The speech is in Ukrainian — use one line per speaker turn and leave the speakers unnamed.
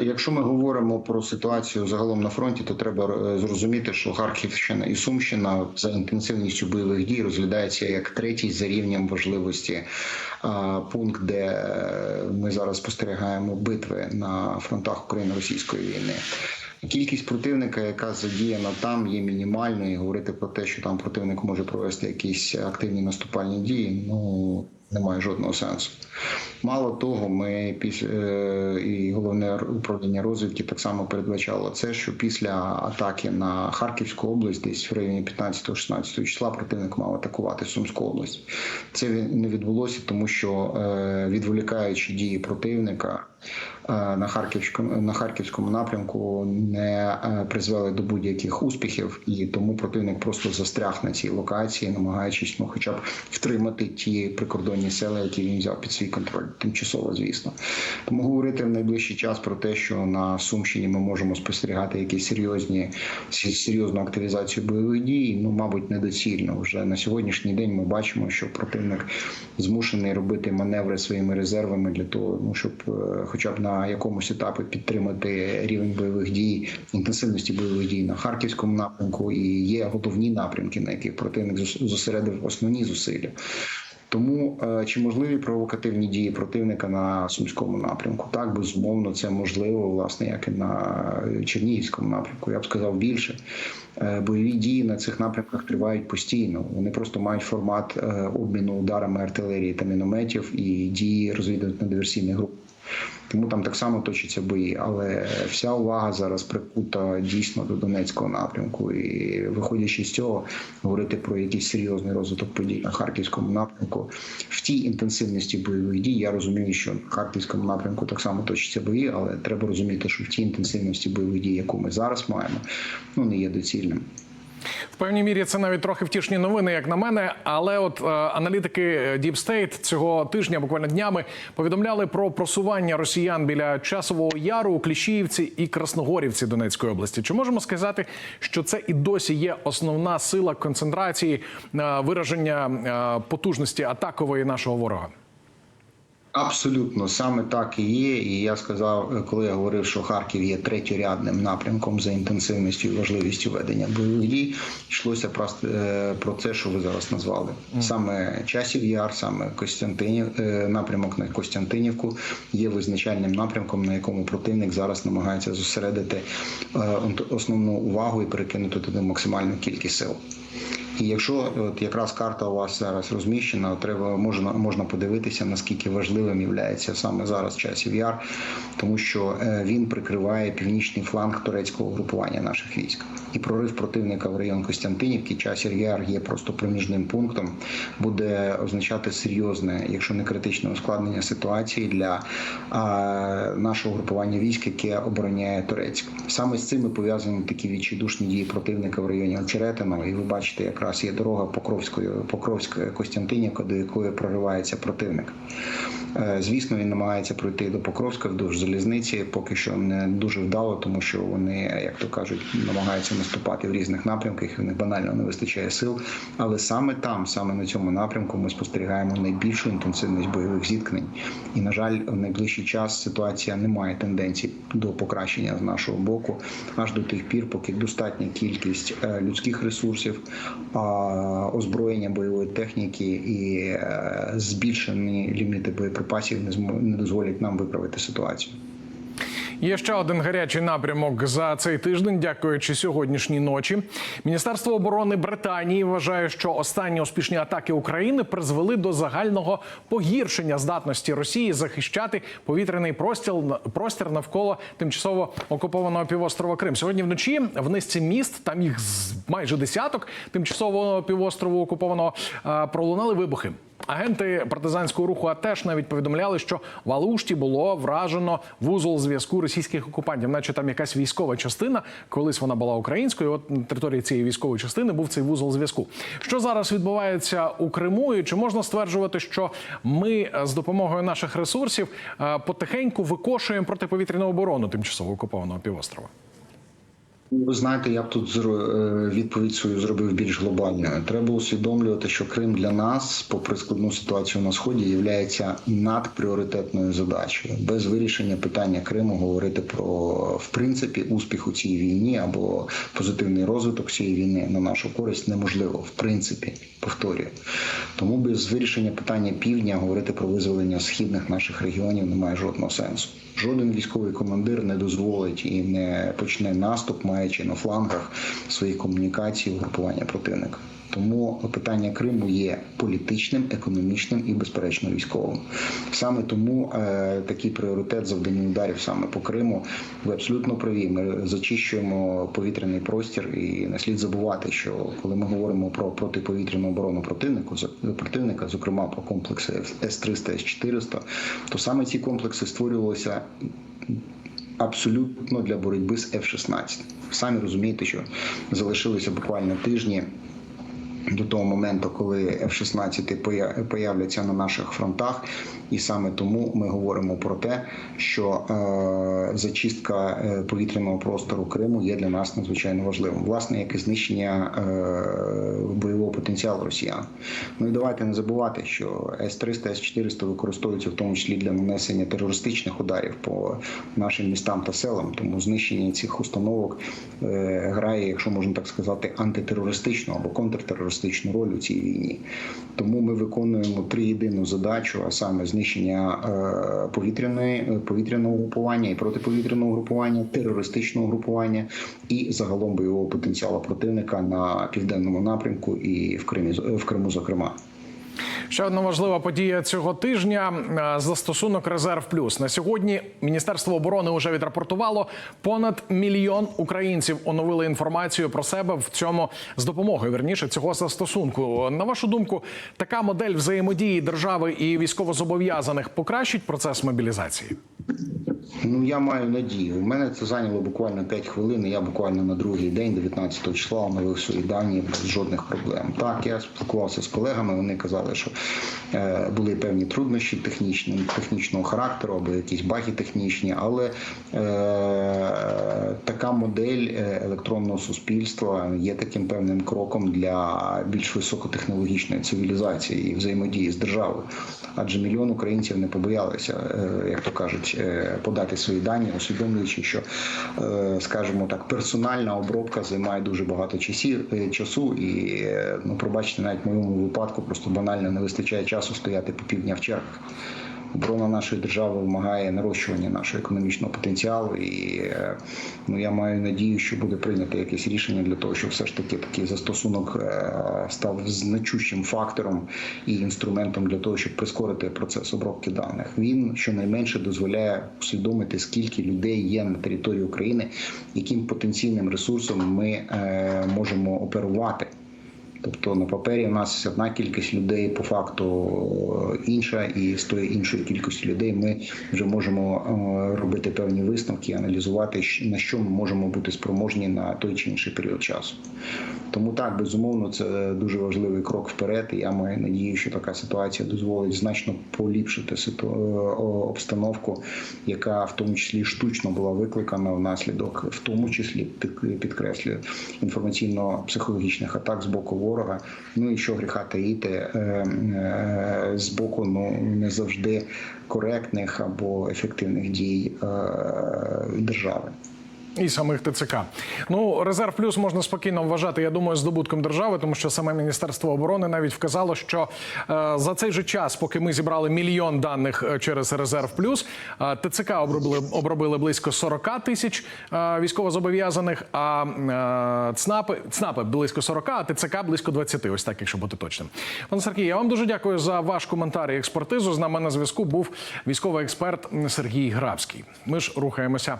якщо ми говоримо про ситуацію загалом на фронті, то треба е, зрозуміти, що Харківщина і Сумщина за інтенсивністю бойових дій розглядається як третій за рівнем важливості е, пункт, де е, ми зараз спостерігаємо битви на фронтах України-російської війни. Кількість противника, яка задіяна там, є мінімальною. Говорити про те, що там противник може провести якісь активні наступальні дії, ну немає жодного сенсу. Мало того, ми після е, і головне управління розвідки так само передбачало це, що після атаки на Харківську область, десь в районі 15-16 числа, противник мав атакувати Сумську область. Це не відбулося, тому що е, відволікаючи дії противника. Е, На харківському на харківському напрямку не е, призвели до будь-яких успіхів, і тому противник просто застряг на цій локації, намагаючись ну, хоча б втримати ті прикордонні села, які він взяв під свій контроль, тимчасово, звісно. Тому говорити в найближчий час про те, що на Сумщині ми можемо спостерігати якісь серйозні серйозну активізацію бойових дій, ну мабуть, недоцільно. Вже на сьогоднішній день ми бачимо, що противник змушений робити маневри своїми резервами для того, ну щоб е, хоча б на якомусь етапі підтримати рівень бойових дій, інтенсивності бойових дій на харківському напрямку, і є головні напрямки, на яких противник зос- зосередив основні зусилля. Тому е, чи можливі провокативні дії противника на сумському напрямку? Так, безумовно, це можливо, власне, як і на Чернігівському напрямку. Я б сказав більше. Е, Бойові дії на цих напрямках тривають постійно. Вони просто мають формат е, обміну ударами артилерії та мінометів і дії розвідувально-диверсійних груп. Тому там так само точаться бої, але вся увага зараз прикута дійсно до Донецького напрямку. І виходячи з цього, говорити про якийсь серйозний розвиток подій на харківському напрямку в тій інтенсивності бойових дій. Я розумію, що на харківському напрямку так само точаться бої, але треба розуміти, що в тій інтенсивності бойових дій, яку ми зараз маємо, ну не є доцільним.
В певній мірі це навіть трохи втішні новини, як на мене. Але от е, аналітики Deep State цього тижня, буквально днями, повідомляли про просування росіян біля часового яру у Кліщіївці і Красногорівці Донецької області. Чи можемо сказати, що це і досі є основна сила концентрації е, вираження е, потужності атакової нашого ворога?
Абсолютно саме так і є. І я сказав, коли я говорив, що Харків є третьорядним напрямком за інтенсивністю і важливістю ведення бойових дій, йшлося про, е, про це, що ви зараз назвали. Саме часів яр, саме Костянтинів, е, напрямок на Костянтинівку є визначальним напрямком, на якому противник зараз намагається зосередити е, основну увагу і перекинути туди максимальну кількість сил. І якщо от якраз карта у вас зараз розміщена, треба можна можна подивитися, наскільки важливим є саме зараз часів яр, тому що е, він прикриває північний фланг турецького групування наших військ. І прорив противника в район Костянтинівки, часів яр є просто проміжним пунктом, буде означати серйозне, якщо не критичне ускладнення ситуації для а, нашого групування військ, яке обороняє Турецьк. Саме з цим і пов'язані такі відчайдушні дії противника в районі Очеретиного. І ви бачите, якраз є дорога Покровської, Покровська Костянтинівка, до якої проривається противник. Е, Звісно, він намагається пройти до Покровська вздовж залізниці, поки що не дуже вдало, тому що вони, як то кажуть, намагаються наступати в різних напрямках. і В них банально не вистачає сил. Але саме там, саме на цьому напрямку, ми спостерігаємо найбільшу інтенсивність бойових зіткнень. І на жаль, в найближчий час ситуація не має тенденцій до покращення з нашого боку, аж до тих пір, поки достатня кількість е, людських ресурсів, озброєння бойової техніки і е, збільшені ліміти боєприпасів не дозволять нам виправити ситуацію.
Є ще один гарячий напрямок за цей тиждень, дякуючи сьогоднішній ночі. Міністерство оборони Британії вважає, що останні успішні атаки України призвели до загального погіршення здатності Росії захищати повітряний простір, простір навколо тимчасово окупованого півострова Крим. Сьогодні вночі в низці міст, там їх майже десяток тимчасового півострову окупованого пролунали вибухи. Агенти партизанського руху АТЕШ навіть повідомляли, що в Алушті було вражено вузол зв'язку російських окупантів, наче там якась військова частина. Колись вона була українською. От на території цієї військової частини був цей вузол зв'язку. Що зараз відбувається у Криму? І чи можна стверджувати, що ми е, з допомогою наших ресурсів е, потихеньку викошуємо протиповітряну оборону тимчасово окупованого півострова?
Ви знаєте, я б тут е, відповідь свою зробив більш глобальною. Треба усвідомлювати, що Крим для нас, попри складну ситуацію на сході, є надпріоритетною задачею. Без вирішення питання Криму говорити про в принципі успіх у цій війні або позитивний розвиток цієї війни на нашу користь неможливо. В принципі, повторюю. Тому без вирішення питання півдня говорити про визволення східних наших регіонів немає жодного сенсу. Жоден військовий командир не дозволить і не почне наступ, маючи на флангах своїх комунікацій угрупування противника. Тому питання Криму є політичним, економічним і безперечно військовим. Саме тому е, такий пріоритет завдання ударів саме по Криму. Ви абсолютно праві. Ми зачищуємо повітряний простір, і не слід забувати, що коли ми говоримо про протиповітряну оборону противнику, противника, зокрема про комплекси С-300, С-400, то саме ці комплекси створювалися абсолютно для боротьби з F-16. Самі розумієте, що залишилися буквально тижні до того моменту, коли F-16 поя- появляться на наших фронтах, і саме тому ми говоримо про те, що е, зачистка е, повітряного простору Криму є для нас надзвичайно важливим, власне, як і знищення е, бойового потенціалу Росіян. Ну і давайте не забувати, що С-300, С-400 використовуються в тому числі для нанесення терористичних ударів по нашим містам та селам. Тому знищення цих установок грає, якщо можна так сказати, антитерористичну або контртерористичну роль у цій війні. Тому ми виконуємо триєдину задачу, а саме знищення е, повітряної е, повітряного групування і протиповітряного групування, терористичного групування і загалом бойового потенціалу противника на південному напрямку і в Кримі в Криму, зокрема.
Ще одна важлива подія цього тижня е, застосунок Резерв Плюс. На сьогодні Міністерство оборони вже відрапортувало. Понад мільйон українців оновили інформацію про себе в цьому з допомогою верніше цього застосунку. На вашу думку, така модель взаємодії держави і військовозобов'язаних покращить процес мобілізації?
Ну я маю надію. У мене це зайняло буквально 5 хвилин. Я буквально на другий день, 19 числа, оновив свої дані без жодних проблем. Так, я спілкувався з колегами. Вони казали, що е, були певні труднощі технічні, технічного характеру або якісь баги технічні, але е, така модель е, електронного суспільства є таким певним кроком для більш високотехнологічної цивілізації і взаємодії з державою. Адже мільйон українців не побоялися, е, як то кажуть, е, подати свої дані, усвідомлюючи, що, е, скажімо так, персональна обробка займає дуже багато е, часу, і е, ну, пробачте, навіть в моєму випадку просто банально не вистачає часу стояти по півдня в чергах. Оборона нашої держави вимагає нарощування нашого економічного потенціалу, і е, ну я маю надію, що буде прийнято якесь рішення для того, щоб все ж таки такий застосунок е, став значущим фактором і інструментом для того, щоб прискорити процес обробки даних. Він щонайменше дозволяє усвідомити, скільки людей є на території України, яким потенційним ресурсом ми е, можемо оперувати. Тобто на папері у нас одна кількість людей, по факту інша, і з тої іншої кількості людей ми вже можемо е, робити певні висновки, аналізувати, на що ми можемо бути спроможні на той чи інший період часу. Тому так, безумовно, це дуже важливий крок вперед. І я маю надію, що така ситуація дозволить значно поліпшити ситу... е, обстановку, яка в тому числі штучно була викликана внаслідок, в тому числі під- підкреслюю, інформаційно-психологічних атак з боку ворога. Ну і що гріха таїти е, е, з боку ну не завжди коректних або ефективних дій е, держави.
І самих ТЦК. Ну, резерв плюс можна спокійно вважати, я думаю, здобутком держави, тому що саме Міністерство оборони навіть вказало, що е, за цей же час, поки ми зібрали мільйон даних е, через резерв плюс, е, ТЦК обробили обробили близько 40 тисяч військовозобов'язаних, а ЦНАПи, ЦНАПи близько 40, а ТЦК близько 20, Ось так, якщо бути точним. Пане Сергій, я вам дуже дякую за ваш коментар і експертизу. З нами на зв'язку був військовий експерт Сергій Грабський. Ми ж рухаємося